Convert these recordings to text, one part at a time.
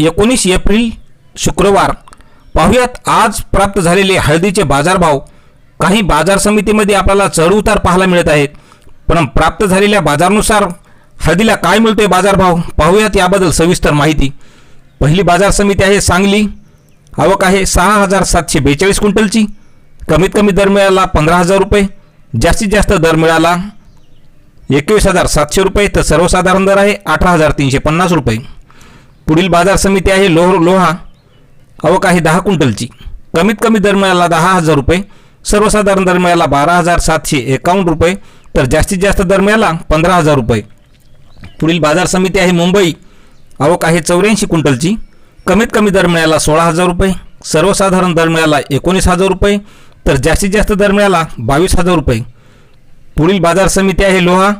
एकोणीस एप्रिल शुक्रवार. पाहुयात आज प्राप्त झालेले हळदीचे बाजारभाव. काही बाजार समितीमध्ये आपल्याला चढउतार पाहायला मिळत आहेत. पण प्राप्त झालेल्या बाजारानुसार हळदीला काय मिळतोय बाजारभाव? पाहूयात याबद्दल सविस्तर माहिती. पहिली बाजार समिती आहे सांगली. आवक आहे सहा हजार सातशे बेचाळीस क्विंटलची. कमीत कमी दर मिळाला पंधरा हजार रुपये. जास्तीत जास्त दर मिळाला एकवीस हजार सातशे रुपये. तर सर्वसाधारण दर आहे अठरा हजार तीनशे पन्नास रुपये. पुढील बाजार समिती आहे लोह लोहा आवक आहे दहा क्विंटलची. कमीत कमी दर मिळाला दहा हजार रुपये सर्वसाधारण दर मिळाला बारा हजार सातशे एकावन्न रुपये तर जास्तीत जास्त दर मिळाला पंधरा हजार रुपये. पुढील बाजार समिती आहे मुंबई आवक आहे चौऱ्याऐंशी क्विंटलची. कमीत कमी दर मिळाला सोळा हजार रुपये सर्वसाधारण दर मिळाला एकोणीस हजार रुपये तर जास्तीत जास्त दर मिळाला बावीस हजार रुपये. पुढील बाजार समिती आहे लोहा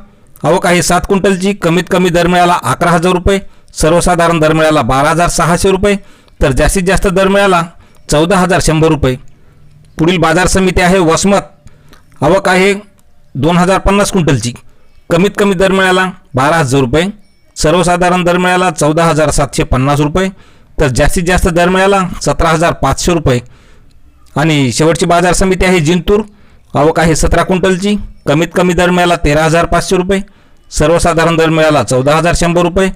आवक आहे सात क्विंटलची. कमीत कमी दर मिळाला अकरा हजार रुपये सर्वसाधारण दर मिळाला बारा हजार सहाशे रुपये तर जास्तीत जास्त दर मिळाला चौदा हजार शंभर रुपये. पुढील बाजार समिती आहे वसमत. आवक आहे दोन हजार पन्नास क्विंटलची. कमीत कमी दर मिळाला बारा हजार रुपये. सर्वसाधारण दर मिळाला चौदा हजार सातशे पन्नास रुपये तर जास्तीत जास्त दर मिळाला सतरा हजार पाचशे रुपये. आणि शेवटची बाजार समिती आहे जिंतूर. आवक आहे सतरा क्विंटलची. कमीत कमी दर मिळाला तेरा हजार पाचशे रुपये. सर्वसाधारण दर मिळाला चौदा हजार शंभर रुपये.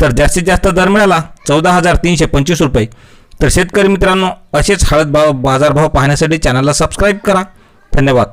तर जास्तीत जास्त दर मिळाला चौदा हजार तीनशे पंचवीस रुपये. तर शेतकरी मित्रांनो असेच हळद भाव बाजारभाव पाहण्यासाठी चॅनलला सबस्क्राईब करा. धन्यवाद.